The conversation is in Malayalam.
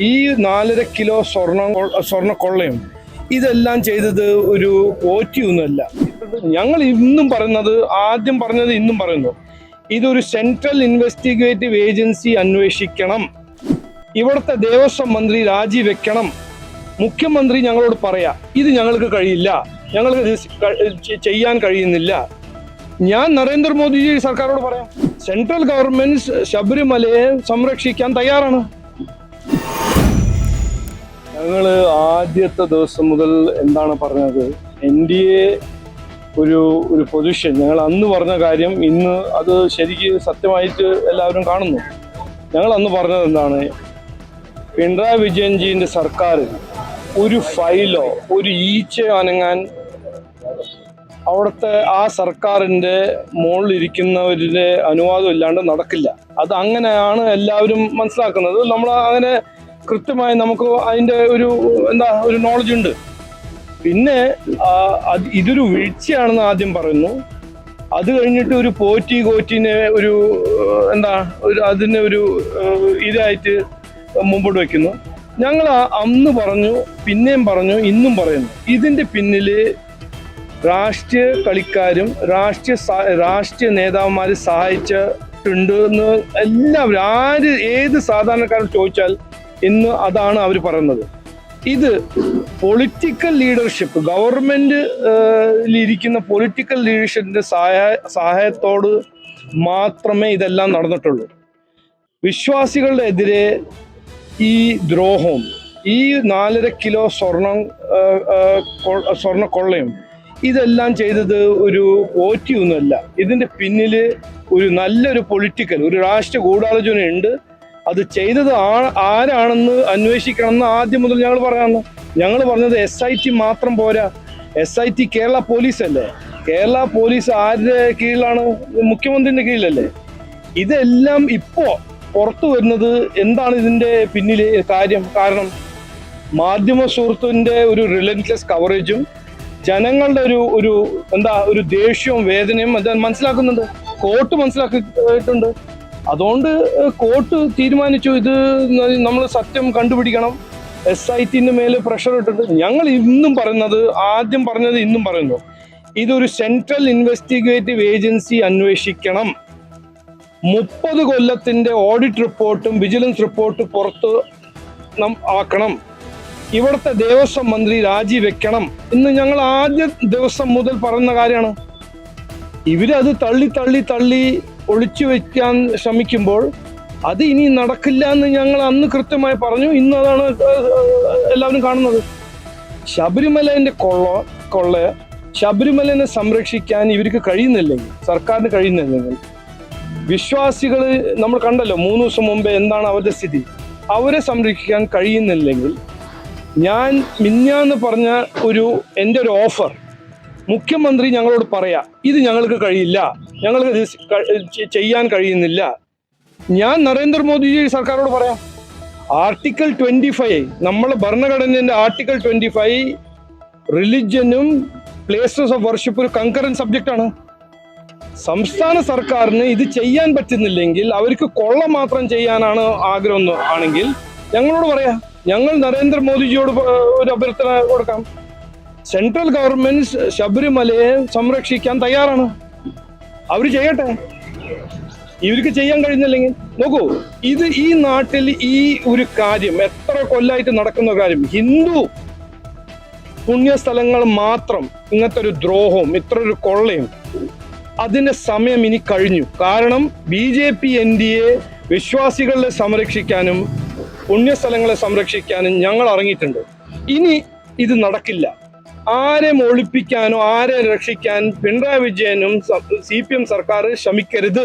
ഈ നാലര കിലോ സ്വർണം സ്വർണ കൊള്ളയും. ഇതെല്ലാം ചെയ്തത് ഒരു ഒന്നുമല്ല ഞങ്ങൾ ഇന്നും പറയുന്നത് ആദ്യം പറഞ്ഞത് ഇന്നും പറയുന്നു. ഇതൊരു സെൻട്രൽ ഇൻവെസ്റ്റിഗേറ്റീവ് ഏജൻസി അന്വേഷിക്കണം. ഇവിടുത്തെ ദേവസ്വം മന്ത്രി രാജിവെക്കണം. മുഖ്യമന്ത്രി ഞങ്ങളോട് പറയാ ഇത് ഞങ്ങൾക്ക് കഴിയില്ല. ഞങ്ങൾക്ക് ചെയ്യാൻ കഴിയുന്നില്ല. ഞാൻ നരേന്ദ്രമോദിജി സർക്കാരോട് പറയാം സെൻട്രൽ ഗവൺമെന്റ് ശബരിമലയെ സംരക്ഷിക്കാൻ തയ്യാറാണ്. ഞങ്ങൾ ആദ്യത്തെ ദിവസം മുതൽ എന്താണ് പറഞ്ഞത്? എൻ ഡി എ ഒരു ഒരു പൊസിഷൻ ഞങ്ങൾ അന്ന് പറഞ്ഞ കാര്യം ഇന്ന് അത് ശരിക്ക് സത്യമായിട്ട് എല്ലാവരും കാണുന്നു. ഞങ്ങൾ അന്ന് പറഞ്ഞത് എന്താണ്? പിണറായി വിജയൻജീന്റെ സർക്കാർ ഒരു ഫയലോ ഒരു ഈച്ചയോ അനങ്ങാൻ അവിടുത്തെ ആ സർക്കാരിന്റെ മുകളിലിരിക്കുന്നവരുടെ അനുവാദം ഇല്ലാണ്ട് നടക്കില്ല. അത് അങ്ങനെയാണ് എല്ലാവരും മനസ്സിലാക്കുന്നത്. നമ്മൾ അങ്ങനെ കൃത്യമായി നമുക്ക് അതിന്റെ ഒരു എന്താ ഒരു നോളജ് ഉണ്ട്. പിന്നെ ഇതൊരു വീഴ്ചയാണെന്ന് ആദ്യം പറയുന്നു. അത് കഴിഞ്ഞിട്ട് ഒരു പോറ്റി കോറ്റിനെ ഒരു എന്താ ഒരു അതിനെ ഒരു ഇതായിട്ട് മുമ്പോട്ട് വെക്കുന്നു. ഞങ്ങൾ അന്ന് പറഞ്ഞു പിന്നെയും പറഞ്ഞു ഇന്നും പറയുന്നു. ഇതിന്റെ പിന്നിൽ രാഷ്ട്രീയ കളിക്കാരും രാഷ്ട്രീയ രാഷ്ട്രീയ നേതാക്കന്മാർ സഹായിച്ചിട്ടുണ്ട് എന്ന് എല്ലാവരും ആര് ഏത് സാധാരണക്കാരും ചോദിച്ചാൽ ഇന്ന് അതാണ് അവർ പറയുന്നത്. ഇത് പൊളിറ്റിക്കൽ ലീഡർഷിപ്പ് ഗവൺമെന്റ് ഇരിക്കുന്ന പൊളിറ്റിക്കൽ ലീഡർഷിപ്പിന്റെ സഹായ സഹായത്തോട് മാത്രമേ ഇതെല്ലാം നടന്നിട്ടുള്ളൂ. വിശ്വാസികളുടെ എതിരെ ഈ ദ്രോഹവും ഈ നാലര കിലോ സ്വർണം സ്വർണ ആ, കൊള്ളയും ഇതെല്ലാം ചെയ്തത് ഒരു ഓറ്റിയൊന്നുമല്ല ഇതിന്റെ പിന്നിൽ ഒരു നല്ലൊരു പൊളിറ്റിക്കൽ ഒരു രാഷ്ട്രീയ ഗൂഢാലോചന ഉണ്ട് അത് ചെയ്തത് ആ- ആരാണെന്ന് അന്വേഷിക്കണം എന്ന് ആദ്യം മുതൽ ഞങ്ങൾ പറയാമെന്ന് ഞങ്ങൾ പറഞ്ഞത് എസ് ഐ ടി മാത്രം പോരാ. S I T Kerala police അല്ലേ? കേരള പോലീസ് ആരുടെ കീഴിലാണ്? മുഖ്യമന്ത്രിന്റെ കീഴിലല്ലേ? ഇതെല്ലാം ഇപ്പോ പുറത്തു വരുന്നത് എന്താണ് ഇതിന്റെ പിന്നിലെ കാര്യം കാരണം? മാധ്യമ സുഹൃത്തിന്റെ ഒരു റിലൻസ്ലെസ് കവറേജും ജനങ്ങളുടെ ഒരു ഒരു എന്താ ഒരു ദേഷ്യവും വേദനയും മനസ്സിലാക്കുന്നുണ്ട്. കോർട്ട് മനസ്സിലാക്കിയിട്ടുണ്ട്. അതുകൊണ്ട് കോർട്ട് തീരുമാനിച്ചു ഇത് നമ്മൾ സത്യം കണ്ടുപിടിക്കണം. എസ് ഐ ടിന്റെ മേലെ പ്രഷർ ഇട്ടിട്ട് ഞങ്ങൾ ഇന്നും പറയുന്നത് ആദ്യം പറഞ്ഞത് ഇന്നും പറയുന്നു. ഇതൊരു സെൻട്രൽ ഇൻവെസ്റ്റിഗേറ്റീവ് ഏജൻസി അന്വേഷിക്കണം. മുപ്പത് കൊല്ലത്തിന്റെ ഓഡിറ്റ് റിപ്പോർട്ടും വിജിലൻസ് റിപ്പോർട്ടും പുറത്ത് നം ആക്കണം. ഇവിടുത്തെ ദേവസ്വം മന്ത്രി രാജിവെക്കണം എന്ന് ഞങ്ങൾ ആദ്യ ദിവസം മുതൽ പറയുന്ന കാര്യമാണ്. ഇവരത് തള്ളി തള്ളി തള്ളി ഒളിച്ചു വെക്കാൻ ശ്രമിക്കുമ്പോൾ അത് ഇനി നടക്കില്ല എന്ന് ഞങ്ങൾ അന്ന് കൃത്യമായി പറഞ്ഞു. ഇന്ന് അതാണ് എല്ലാവരും കാണുന്നത്. ശബരിമലേന്റെ കൊള്ള കൊള്ള ശബരിമലനെ സംരക്ഷിക്കാൻ ഇവർക്ക് കഴിയുന്നില്ലെങ്കിൽ സർക്കാരിന് കഴിയുന്നില്ലെങ്കിൽ വിശ്വാസികൾ നമ്മൾ കണ്ടല്ലോ മൂന്ന് ദിവസം മുമ്പേ എന്താണ് അവരുടെ സ്ഥിതി? അവരെ സംരക്ഷിക്കാൻ കഴിയുന്നില്ലെങ്കിൽ ഞാൻ മിന്നാന്ന് പറഞ്ഞ ഒരു എന്റെ ഒരു ഓഫർ മുഖ്യമന്ത്രി ഞങ്ങളോട് പറയാ ഇത് ഞങ്ങൾക്ക് കഴിയില്ല. ഞങ്ങൾക്ക് ഇത് ചെയ്യാൻ കഴിയുന്നില്ല. ഞാൻ നരേന്ദ്രമോദിജി സർക്കാരോട് പറയാം. ആർട്ടിക്കിൾ ട്വന്റി ഫൈവ് നമ്മളെ ഭരണഘടനയുടെ ആർട്ടിക്കിൾ ട്വന്റി ഫൈവ് റിലിജനും പ്ലേസസ് ഓഫ് വർഷിപ്പ് ഒരു സബ്ജക്റ്റ് ആണ്. സംസ്ഥാന സർക്കാരിന് ഇത് ചെയ്യാൻ പറ്റുന്നില്ലെങ്കിൽ അവർക്ക് കൊള്ള മാത്രം ചെയ്യാനാണ് ആഗ്രഹം ആണെങ്കിൽ ഞങ്ങളോട് പറയാം. ഞങ്ങൾ നരേന്ദ്രമോദിജിയോട് ഒരു അഭ്യർത്ഥന കൊടുക്കാം. സെൻട്രൽ ഗവൺമെന്റ് ശബരിമലയെ സംരക്ഷിക്കാൻ തയ്യാറാണ്. അവർ ചെയ്യട്ടെ. ഇവർക്ക് ചെയ്യാൻ കഴിഞ്ഞില്ലെങ്കിൽ നോക്കൂ ഇത് ഈ നാട്ടിൽ ഈ ഒരു കാര്യം എത്ര കൊല്ലായിട്ട് നടക്കുന്ന കാര്യം ഹിന്ദു പുണ്യസ്ഥലങ്ങൾ മാത്രം ഇങ്ങനത്തെ ഒരു ദ്രോഹവും ഇത്ര ഒരു കൊള്ളയും അതിന്റെ സമയം ഇനി കഴിഞ്ഞു. കാരണം B J P N D A വിശ്വാസികളെ സംരക്ഷിക്കാനും പുണ്യസ്ഥലങ്ങളെ സംരക്ഷിക്കാനും ഞങ്ങൾ ഇറങ്ങിയിട്ടുണ്ട്. ഇനി ഇത് നടക്കില്ല. ആരെ ഒളിപ്പിക്കാനോ ആരെ രക്ഷിക്കാൻ പിണറായി വിജയനും സി പി എം സർക്കാർ ശ്രമിക്കരുത്.